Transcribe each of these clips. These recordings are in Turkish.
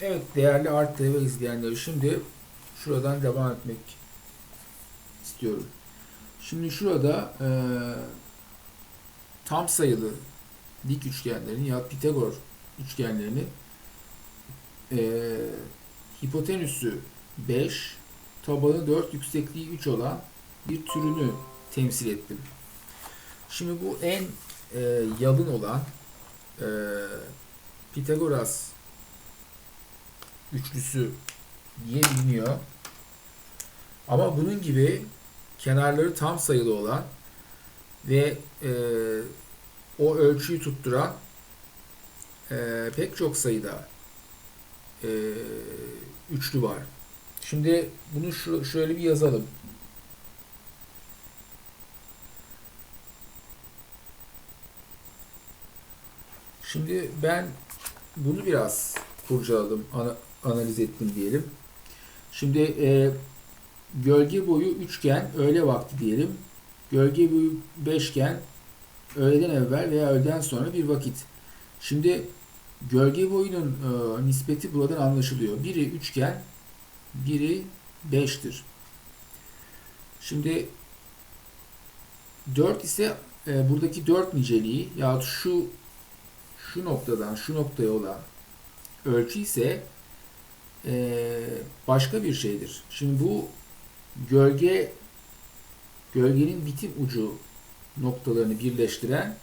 Evet değerli Art TV izleyenleri şimdi şuradan devam etmek istiyorum. Şimdi şurada e, tam sayılı dik üçgenlerin ya Pitagor üçgenlerini e, hipotenüsü 5, tabanı 4, yüksekliği 3 olan bir türünü temsil ettim. Şimdi bu en e, yalın olan e, Pitagoras üçlüsü diye biliniyor. Ama bunun gibi kenarları tam sayılı olan ve e, o ölçüyü tutturan e, pek çok sayıda e, üçlü var. Şimdi bunu şu, şöyle bir yazalım. Şimdi ben bunu biraz kurcaladım, analiz ettim diyelim. Şimdi e, gölge boyu üçgen, öğle vakti diyelim. Gölge boyu beşgen, öğleden evvel veya öğleden sonra bir vakit. Şimdi gölge boyunun e, nispeti buradan anlaşılıyor. Biri üçgen, biri beştir. Şimdi 4 ise e, buradaki 4 niceliği ya şu şu noktadan şu noktaya olan ölçü ise e, başka bir şeydir. Şimdi bu gölge gölgenin bitim ucu noktalarını birleştiren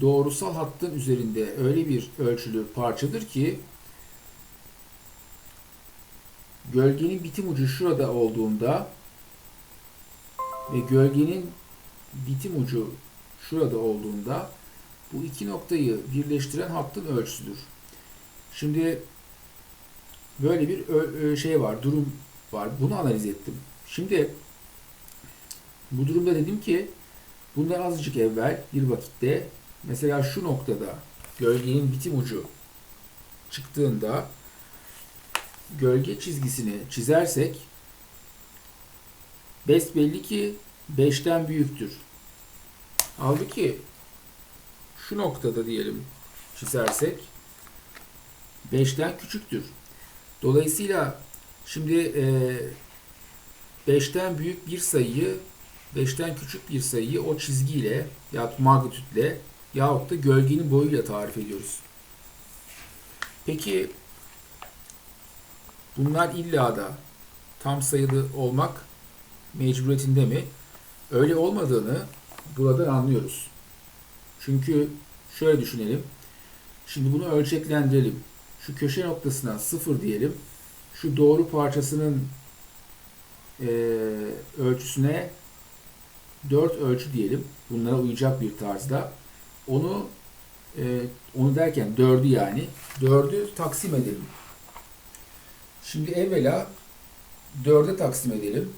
doğrusal hattın üzerinde öyle bir ölçülü parçadır ki gölgenin bitim ucu şurada olduğunda ve gölgenin bitim ucu şurada olduğunda bu iki noktayı birleştiren hattın ölçüsüdür. Şimdi böyle bir şey var, durum var. Bunu analiz ettim. Şimdi bu durumda dedim ki bundan azıcık evvel bir vakitte mesela şu noktada gölgenin bitim ucu çıktığında gölge çizgisini çizersek besbelli ki 5'ten büyüktür. Halbuki şu noktada diyelim çizersek 5'ten küçüktür. Dolayısıyla şimdi e, 5'ten büyük bir sayıyı 5'ten küçük bir sayıyı o çizgiyle yahut magnitütle yahut da gölgenin boyuyla tarif ediyoruz. Peki bunlar illa da tam sayılı olmak mecburiyetinde mi? Öyle olmadığını buradan anlıyoruz. Çünkü şöyle düşünelim. Şimdi bunu ölçeklendirelim. Şu köşe noktasına 0 diyelim. Şu doğru parçasının e, ölçüsüne 4 ölçü diyelim. Bunlara uyacak bir tarzda. Onu e, onu derken 4'ü yani 4'ü taksim edelim. Şimdi evvela 4'e taksim edelim.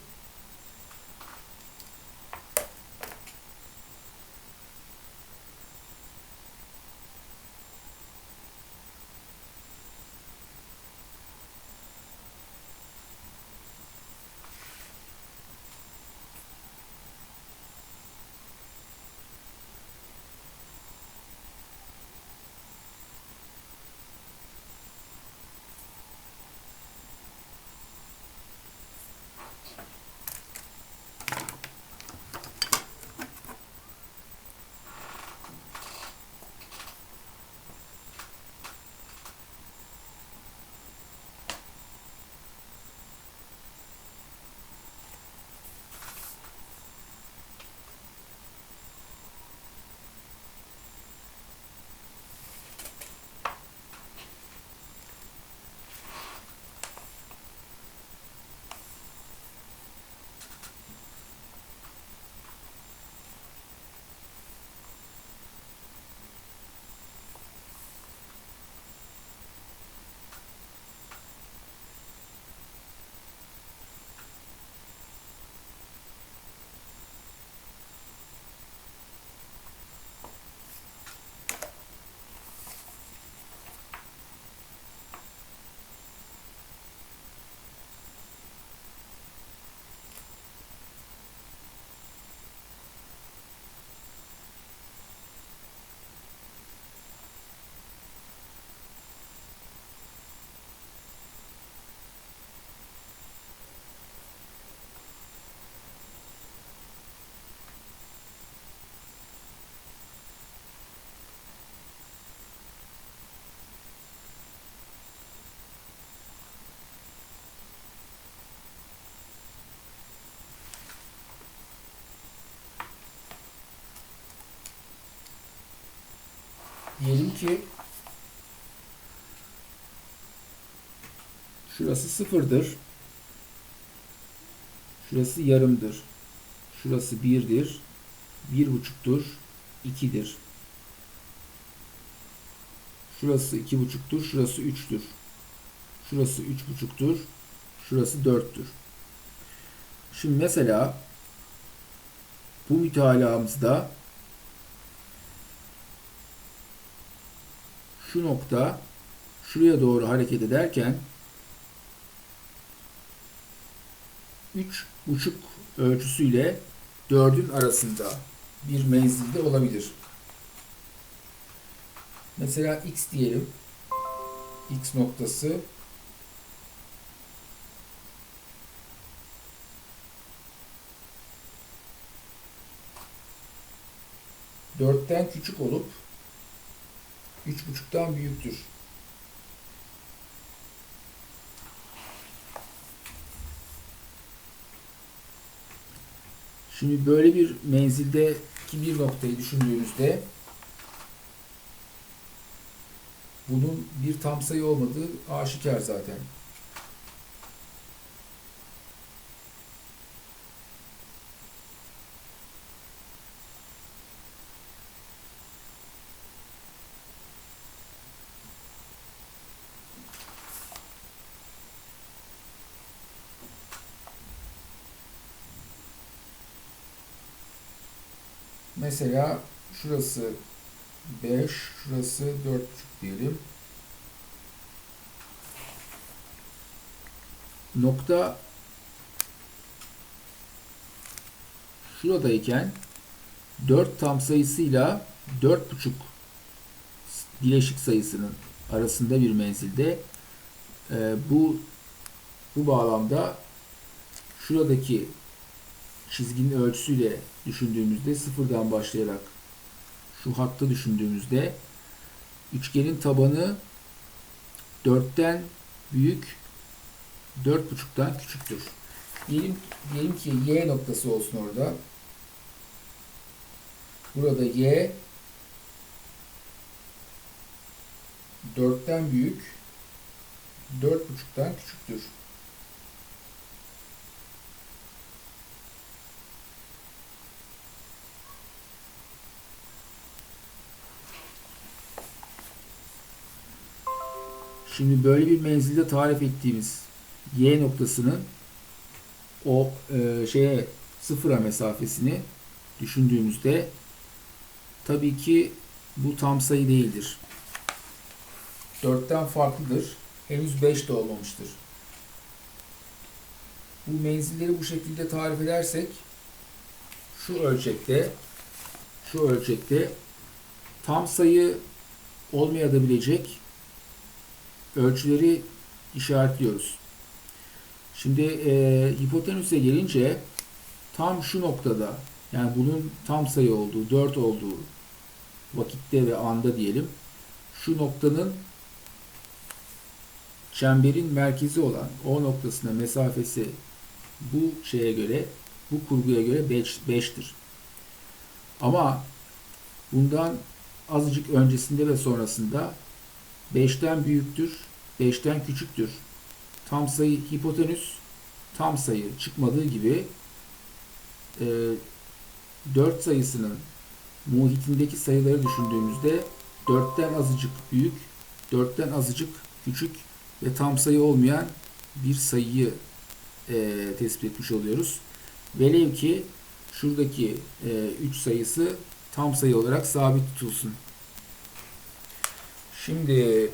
Diyelim ki şurası sıfırdır. Şurası yarımdır. Şurası birdir. Bir buçuktur. ikidir. Şurası iki buçuktur. Şurası üçtür. Şurası üç buçuktur. Şurası dörttür. Şimdi mesela bu mütalaamızda şu nokta şuraya doğru hareket ederken üç buçuk ölçüsüyle 4'ün arasında bir menzilde olabilir. Mesela x diyelim. x noktası dörtten küçük olup üç buçuktan büyüktür. Şimdi böyle bir menzildeki bir noktayı düşündüğünüzde bunun bir tam sayı olmadığı aşikar zaten. Mesela şurası 5, şurası 4,5 diyelim. Nokta şuradayken 4 tam sayısıyla 4,5 bileşik sayısının arasında bir menzilde e, bu bu bağlamda şuradaki çizginin ölçüsüyle düşündüğümüzde sıfırdan başlayarak şu hattı düşündüğümüzde üçgenin tabanı 4'ten büyük 4.5'tan küçüktür. Diyelim, diyelim ki y noktası olsun orada. Burada y 4'ten büyük 4.5'tan küçüktür. Şimdi böyle bir menzilde tarif ettiğimiz y noktasının o e, şeye sıfıra mesafesini düşündüğümüzde tabii ki bu tam sayı değildir. 4'ten farklıdır. Henüz 5 de olmamıştır. Bu menzilleri bu şekilde tarif edersek şu ölçekte şu ölçekte tam sayı olmayabilecek ölçüleri işaretliyoruz. Şimdi e, hipotenüse gelince tam şu noktada yani bunun tam sayı olduğu, 4 olduğu vakitte ve anda diyelim şu noktanın çemberin merkezi olan O noktasına mesafesi bu şeye göre bu kurguya göre 5, 5'tir. Ama bundan azıcık öncesinde ve sonrasında 5'ten büyüktür, 5'ten küçüktür. Tam sayı hipotenüs tam sayı çıkmadığı gibi e, 4 sayısının muhitindeki sayıları düşündüğümüzde 4'ten azıcık büyük, 4'ten azıcık küçük ve tam sayı olmayan bir sayıyı e, tespit etmiş oluyoruz. Velev ki şuradaki 3 e, sayısı tam sayı olarak sabit tutulsun. Şimdi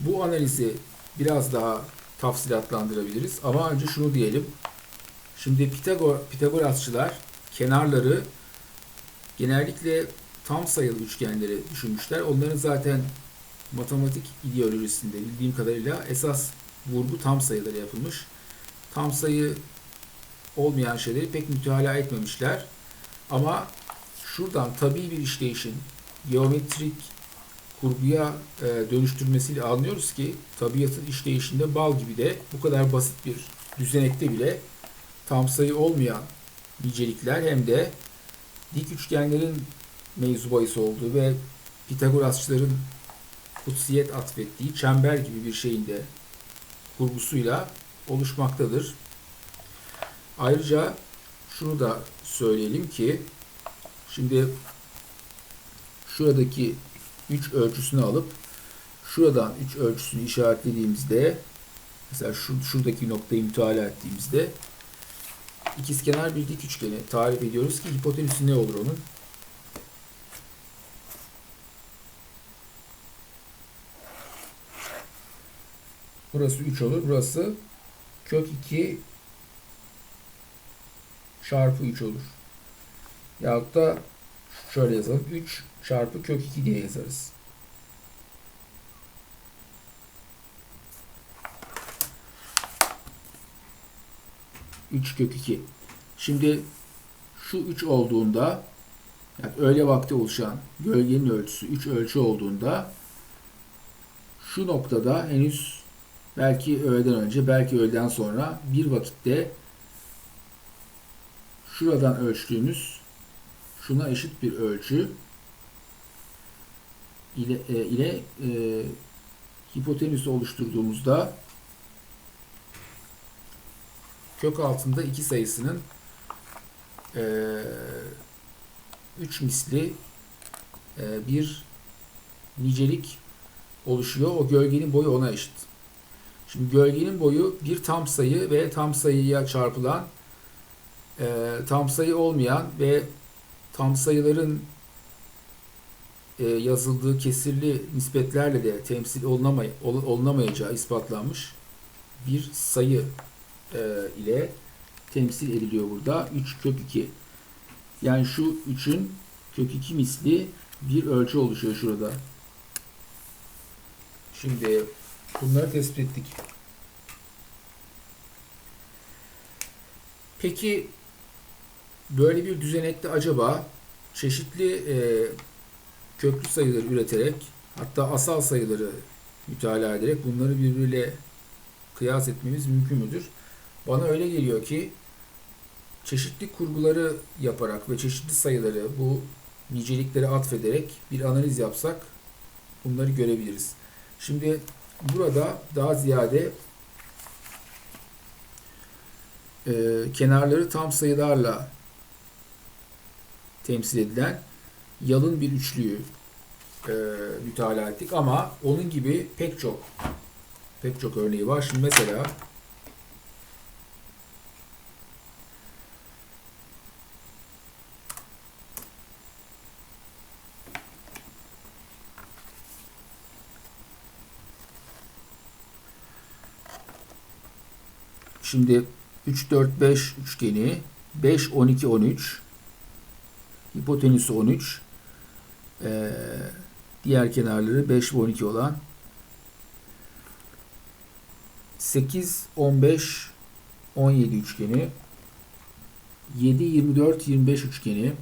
bu analizi biraz daha tafsilatlandırabiliriz. Ama önce şunu diyelim. Şimdi Pitagor, Pitagorasçılar kenarları genellikle tam sayılı üçgenleri düşünmüşler. Onların zaten matematik ideolojisinde bildiğim kadarıyla esas vurgu tam sayılara yapılmış. Tam sayı olmayan şeyleri pek müteala etmemişler. Ama şuradan tabii bir işleyişin geometrik kurguya e, dönüştürmesiyle anlıyoruz ki tabiatın işleyişinde bal gibi de bu kadar basit bir düzenekte bile tam sayı olmayan nicelikler hem de dik üçgenlerin mevzu bahis olduğu ve Pitagorasçıların kutsiyet atfettiği çember gibi bir şeyin de kurgusuyla oluşmaktadır. Ayrıca şunu da söyleyelim ki şimdi şuradaki 3 ölçüsünü alıp şuradan 3 ölçüsünü işaretlediğimizde mesela şu, şuradaki noktayı mütalaa ettiğimizde ikizkenar bir dik üçgeni tarif ediyoruz ki hipotenüsü ne olur onun? Burası 3 olur. Burası kök 2 çarpı 3 olur. Yahut da şöyle yazalım. 3 çarpı kök 2 diye yazarız. Üç kök 2. Şimdi şu 3 olduğunda yani öğle vakti oluşan gölgenin ölçüsü 3 ölçü olduğunda şu noktada henüz belki öğleden önce belki öğleden sonra bir vakitte şuradan ölçtüğümüz şuna eşit bir ölçü ile, e, ile e, hipotenüsü oluşturduğumuzda kök altında iki sayısının e, 3 misli e, bir nicelik oluşuyor. O gölgenin boyu ona eşit. Şimdi gölgenin boyu bir tam sayı ve tam sayıya çarpılan e, tam sayı olmayan ve tam sayıların e, yazıldığı kesirli nispetlerle de temsil olunamay ol, olunamayacağı ispatlanmış bir sayı e, ile temsil ediliyor burada. 3 kök 2. Yani şu 3'ün kök 2 misli bir ölçü oluşuyor şurada. Şimdi bunları tespit ettik. Peki böyle bir düzenekte acaba çeşitli e, köklü sayıları üreterek hatta asal sayıları mütalaa ederek bunları birbiriyle kıyas etmemiz mümkün müdür? Bana öyle geliyor ki çeşitli kurguları yaparak ve çeşitli sayıları bu nicelikleri atfederek bir analiz yapsak bunları görebiliriz. Şimdi burada daha ziyade e, kenarları tam sayılarla temsil edilen yalın bir üçlüyü e, mütalaa ettik ama onun gibi pek çok pek çok örneği var. Şimdi mesela Şimdi 3 4 5 üçgeni 5 12 13 hipotenüsü 13 e, diğer kenarları 5 ve 12 olan 8, 15, 17 üçgeni 7, 24, 25 üçgeni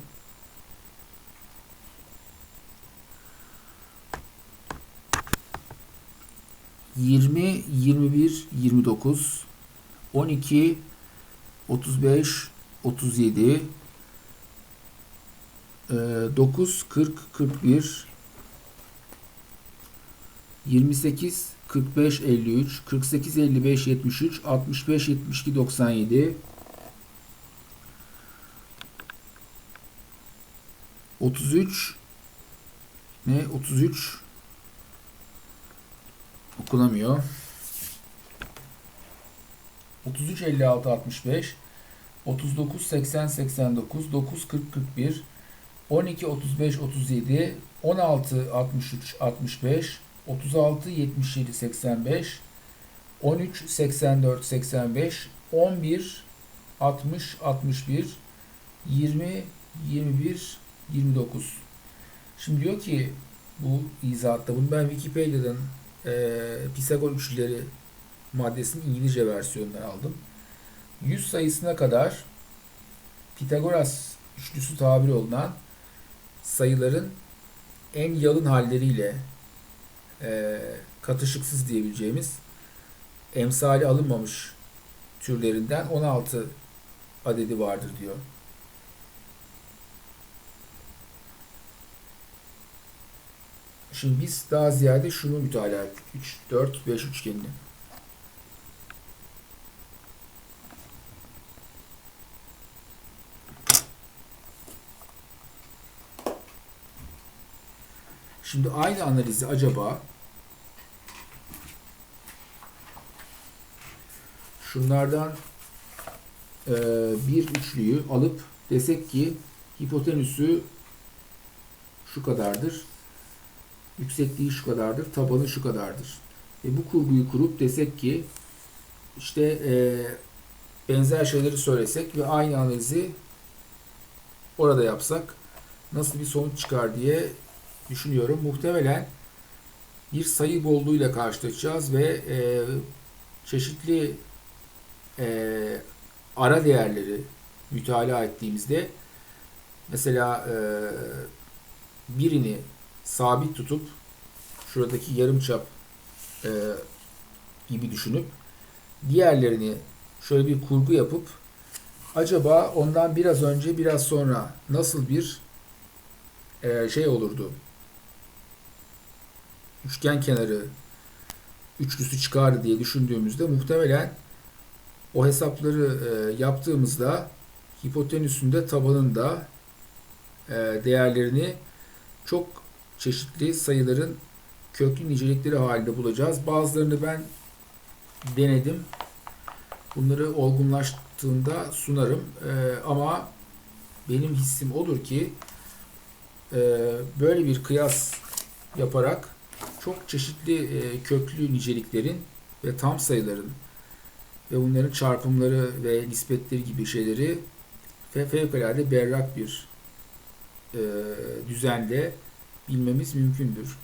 20, 21, 29, 12, 35, 37, e, 9, 40, 41, 28, 45, 53, 48, 55, 73, 65, 72, 97, 33 ne? 33 okunamıyor. 33 56 65 39 80 89 9 40 41 12 35 37 16 63 65 36 77 85 13 84 85 11 60 61 20 21 29 Şimdi diyor ki bu izahatta bunu ben Wikipedia'dan e, Pisagor üçlüleri maddesinin İngilizce versiyonundan aldım. 100 sayısına kadar Pitagoras üçlüsü tabir olunan sayıların en yalın halleriyle e, katışıksız diyebileceğimiz emsali alınmamış türlerinden 16 adedi vardır diyor. Şimdi biz daha ziyade şunu mütalaa ettik. 3, 4, 5 üçgenini. Şimdi aynı analizi acaba şunlardan e, bir üçlüyü alıp desek ki hipotenüsü şu kadardır. Yüksekliği şu kadardır. Tabanı şu kadardır. Ve bu kurguyu kurup desek ki işte e, benzer şeyleri söylesek ve aynı analizi orada yapsak nasıl bir sonuç çıkar diye düşünüyorum. Muhtemelen bir sayı bolluğuyla karşılaşacağız ve e, çeşitli e, ara değerleri mütalaa ettiğimizde mesela e, birini sabit tutup şuradaki yarımçap e, gibi düşünüp diğerlerini şöyle bir kurgu yapıp acaba ondan biraz önce biraz sonra nasıl bir e, şey olurdu üçgen kenarı üçlüsü çıkardı diye düşündüğümüzde muhtemelen o hesapları e, yaptığımızda hipotenüsünde tabanında e, değerlerini çok çeşitli sayıların köklü nicelikleri halinde bulacağız. Bazılarını ben denedim. Bunları olgunlaştığında sunarım. E, ama benim hissim odur ki böyle bir kıyas yaparak çok çeşitli e, köklü niceliklerin ve tam sayıların ve bunların çarpımları ve nispetleri gibi şeyleri fe fevkalade berrak bir e, düzende bilmemiz mümkündür.